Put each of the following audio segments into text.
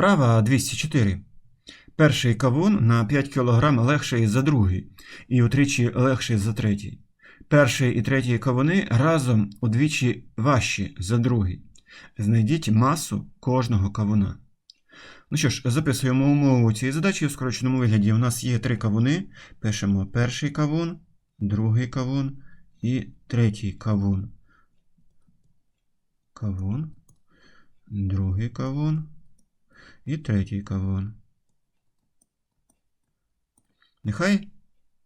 Вправа 204. Перший кавун на 5 кг легший за другий і утричі легший за третій. Перший і третій кавуни разом удвічі важчі за другий. Знайдіть масу кожного кавуна. Ну що ж, записуємо умову цієї задачі в скороченому вигляді. У нас є три кавуни. Пишемо перший кавун, другий кавун і третій кавун. Кавун, другий кавун і третій кавун. Нехай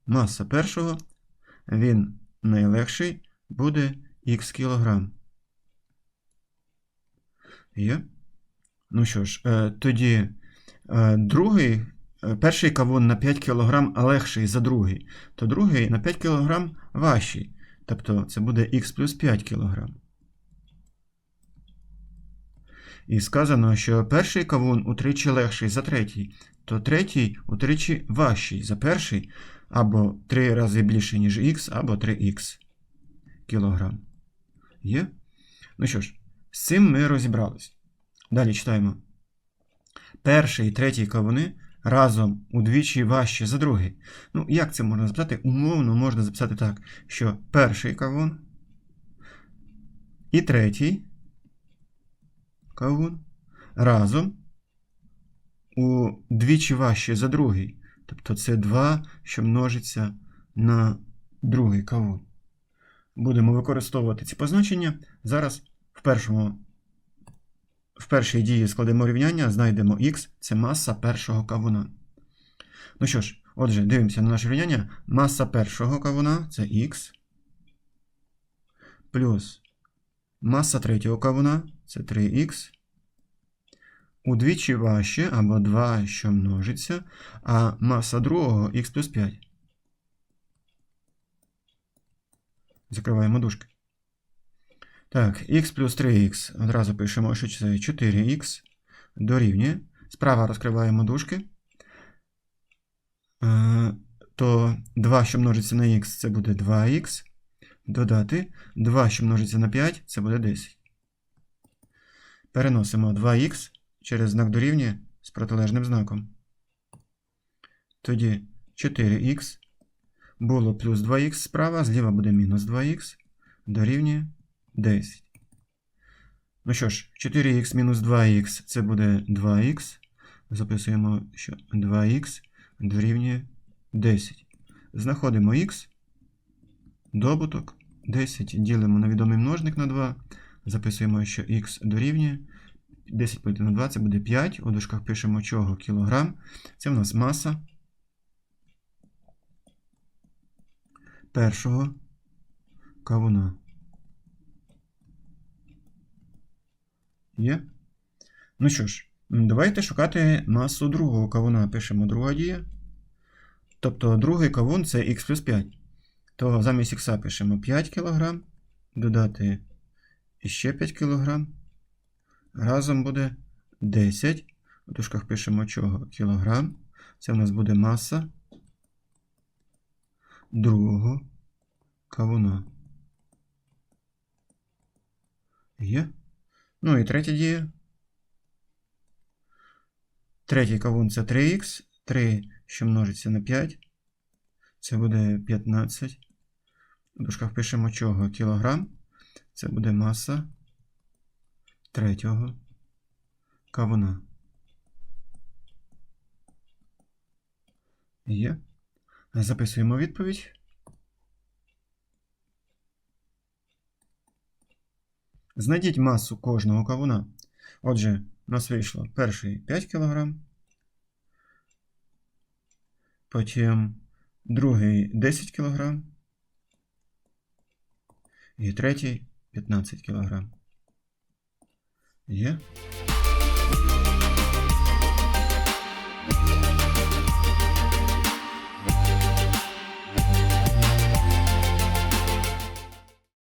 маса першого, він найлегший, буде х кілограм. Є? Ну що ж, е, тоді е, другий, е, перший кавун на 5 кг легший за другий, то другий на 5 кг важчий. Тобто це буде х плюс 5 кг. І сказано, що перший кавун утричі легший за третій, то третій утричі важчий за перший, або 3 рази більше, ніж х, або 3х кілограм. Є? Ну що ж, з цим ми розібрались. Далі читаємо. Перший і третій кавуни разом удвічі важчі за другий. Ну, як це можна записати? Умовно можна записати так, що перший кавун і третій кавун разом удвічі важчі за другий. Тобто це 2, що множиться на другий кавун. Будемо використовувати ці позначення. Зараз в першому в першій дії складемо рівняння, знайдемо х, це маса першого кавуна. Ну що ж, отже, дивимося на наше рівняння. Маса першого кавуна це х. Плюс маса третього кавуна це 3х. Удвічі важче, або 2, що множиться, а маса другого х плюс 5. Закриваємо дужки. Так, х плюс 3х. Одразу пишемо, що це 4х дорівнює. Справа розкриваємо дужки. Е, То 2, що множиться на х, це буде 2х. Додати 2, що множиться на 5, це буде 10. Переносимо 2х через знак дорівнює з протилежним знаком. Тоді 4х було плюс 2х справа, зліва буде мінус 2х, дорівнює 10. Ну що ж, 4х мінус 2х це буде 2х. Записуємо, що 2х дорівнює 10. Знаходимо х, добуток 10 ділимо на відомий множник на 2. Записуємо, що х дорівнює 10 поділити на 2 це буде 5. У дужках пишемо чого кілограм. Це в нас маса першого кавуна. Є? Ну що ж, давайте шукати масу другого кавуна. Пишемо друга дія. Тобто другий кавун це х плюс 5. То замість х пишемо 5 кг, додати ще 5 кг. Разом буде 10. У дужках пишемо чого кілограм. Це в нас буде маса другого кавуна. Є? Ну і третя дія. Третій кавун це 3х. 3, що множиться на 5. Це буде 15. У дужках пишемо чого кілограм. Це буде маса третього кавуна. Є. Записуємо відповідь. Знайдіть масу кожного кавуна. Отже, у нас вийшло перший 5 кг, потім другий 10 кг і третій 15 кг. Є?